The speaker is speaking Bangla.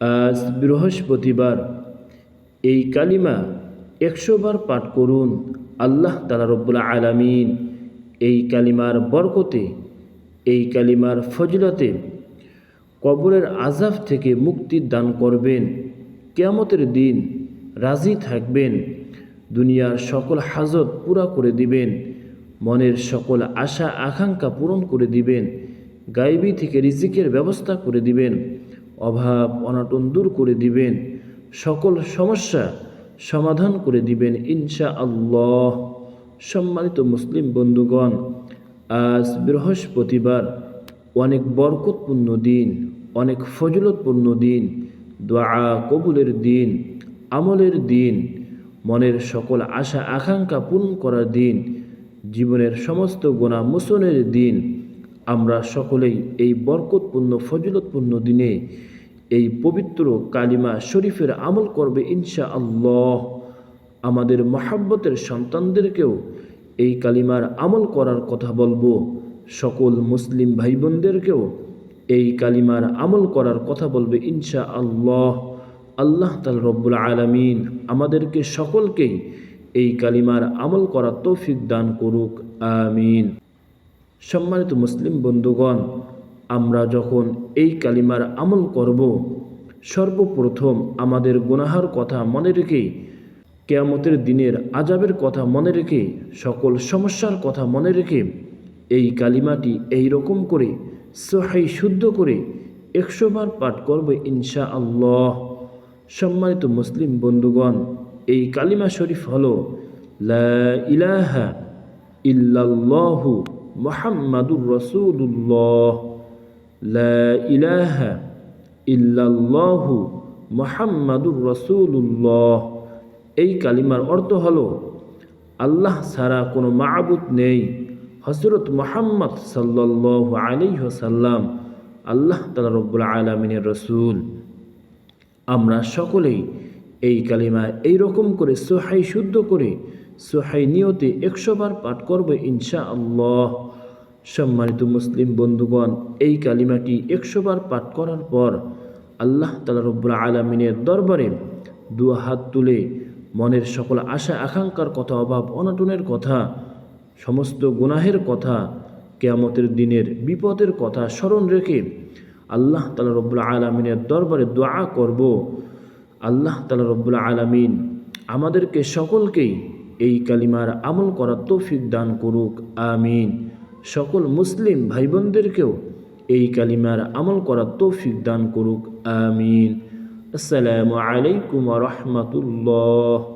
আজ বৃহস্পতিবার। এই কালিমা একশো বার পাঠ করুন আল্লাহ তালা রব্বুল আলামিন। এই কালিমার বরকতে, এই কালিমার ফজলতে কবরের আজাব থেকে মুক্তি দান করবেন। কেয়ামতের দিন রাজি থাকবেন। দুনিয়ার সকল হাজত পুরা করে দিবেন। মনের সকল আশা, আকাঙ্ক্ষা পূরণ করে দিবেন। গাইবি থেকে রিজিকের ব্যবস্থা করে দিবেন। অভাব, অনাটন দূর করে দিবেন। সকল সমস্যা সমাধান করে দিবেন ইনশা আল্লাহ সম্মানিত মুসলিম বন্ধুগণ, আজ বৃহস্পতিবার অনেক বরকতপূর্ণ দিন, অনেক ফজলতপূর্ণ দিন, দোয়া কবুলের দিন, আমলের দিন, মনের সকল আশা আকাঙ্ক্ষা পূরণ করার দিন, জীবনের সমস্ত গোনা মোচনের দিন আমরা সকলেই এই বরকতপূর্ণ, ফজলতপূর্ণ দিনে এই পবিত্র কালিমা শরীফের আমল করবে ইনশা আল্লাহ আমাদের মহাব্বতের সন্তানদেরকেও এই কালিমার আমল করার কথা বলব। সকল মুসলিম ভাই বোনদেরকেও এই কালিমার আমল করার কথা বলবে ইনশা আল্লাহ আল্লাহ তাল রব্বুল আলমিন আমাদেরকে সকলকেই এই কালিমার আমল করার তৌফিক দান করুক, আমিন। সম্মানিত মুসলিম বন্ধুগণ, আমরা যখন এই কালিমার আমল করব, সর্বপ্রথম আমাদের গুনাহার কথা মনে রেখে, কেয়ামতের দিনের আজাবের কথা মনে রেখে, সকল সমস্যার কথা মনে রেখে, এই কালিমাটি এই রকম করে সহাই শুদ্ধ করে একশো বার পাঠ করবে ইনশা আল্লাহ সম্মানিত মুসলিম বন্ধুগণ, এই কালিমা শরীফ হল, লা ইলাহা ইল্লাল্লাহু মোহাম্মদুর রসুল্লাহ ইলাহা ইল্লাল্লাহু মোহাম্মদুর রসুল্লাহ এই কালিমার অর্থ হল, আল্লাহ ছাড়া কোনো মাহবুদ নেই। হজরত মোহাম্মদ সাল্লাহ আলিহসাল্লাম আল্লাহ তালা রব্বুল আলমিনের রসুল। আমরা সকলেই এই কালিমা এই রকম করে সোহাই শুদ্ধ করে সোহাই নিয়তে একশো বার পাঠ করবে ইনশা আল্লাহ সম্মানিত মুসলিম বন্ধুগণ, এই কালিমাটি একশো বার পাঠ করার পর আল্লাহ তালা রব্বুল আলমিনের দরবারে দু হাত তুলে মনের সকল আশা আকাঙ্ক্ষার কথা, অভাব অনাটনের কথা, সমস্ত গুনাহের কথা, কেয়ামতের দিনের বিপদের কথা স্মরণ রেখে আল্লাহ তালা রব্বুল আলমিনের দরবারে দোয়া করব। আল্লাহ তালা রব্বুল আলমিন আমাদেরকে সকলকেই এই কালিমার আমল করার তৌফিক দান করুক, আমিন। সকল মুসলিম ভাই বোনদেরকেও এই কালিমার আমল করার তৌফিক দান করুক, আমিন। আসসালামু আলাইকুম রহমতুল্লাহ।